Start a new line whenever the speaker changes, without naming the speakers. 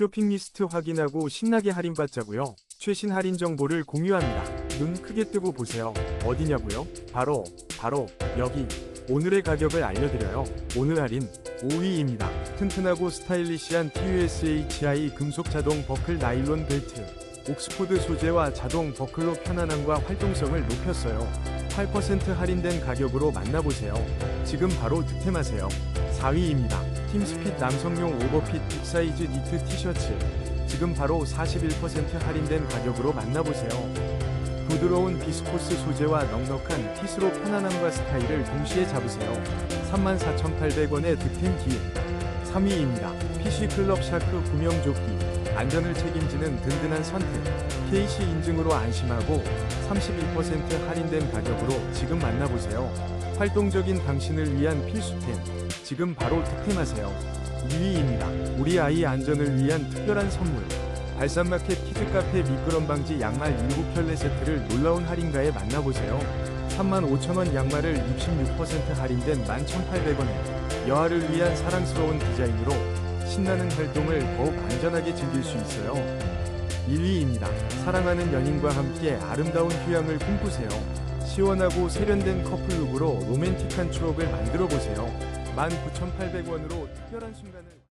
쇼핑 리스트 확인하고 신나게 할인받자고요. 최신 할인 정보를 공유합니다. 눈 크게 뜨고 보세요. 어디냐고요? 바로 바로 여기. 오늘의 가격을 알려드려요. 오늘 할인 5위입니다. 튼튼하고 스타일리시한 TUSHI 금속 자동 버클 나일론 벨트. 옥스포드 소재와 자동 버클로 편안함과 활동성을 높였어요. 8% 할인된 가격으로 만나보세요. 지금 바로 득템하세요. 4위입니다. 팀스핏 남성용 오버핏 빅사이즈 니트 티셔츠. 지금 바로 41% 할인된 가격으로 만나보세요. 부드러운 비스코스 소재와 넉넉한 핏으로 편안함과 스타일을 동시에 잡으세요. 34,800원의 득템 기회. 3위입니다. PC 클럽 샤크 구명조끼. 안전을 책임지는 든든한 선택. KC 인증으로 안심하고 31% 할인된 가격으로 지금 만나보세요. 활동적인 당신을 위한 필수템. 지금 바로 득템하세요. 2위입니다. 우리 아이 안전을 위한 특별한 선물. 발산마켓 키즈카페 미끄럼 방지 양말 7켤레 세트를 놀라운 할인가에 만나보세요. 35,000원 양말을 66% 할인된 11,800원에 여아를 위한 사랑스러운 디자인으로 신나는 활동을 더욱 안전하게 즐길 수 있어요. 1위입니다. 사랑하는 연인과 함께 아름다운 휴양을 꿈꾸세요. 시원하고 세련된 커플룩으로 로맨틱한 추억을 만들어 보세요. 19,800원으로 특별한 순간을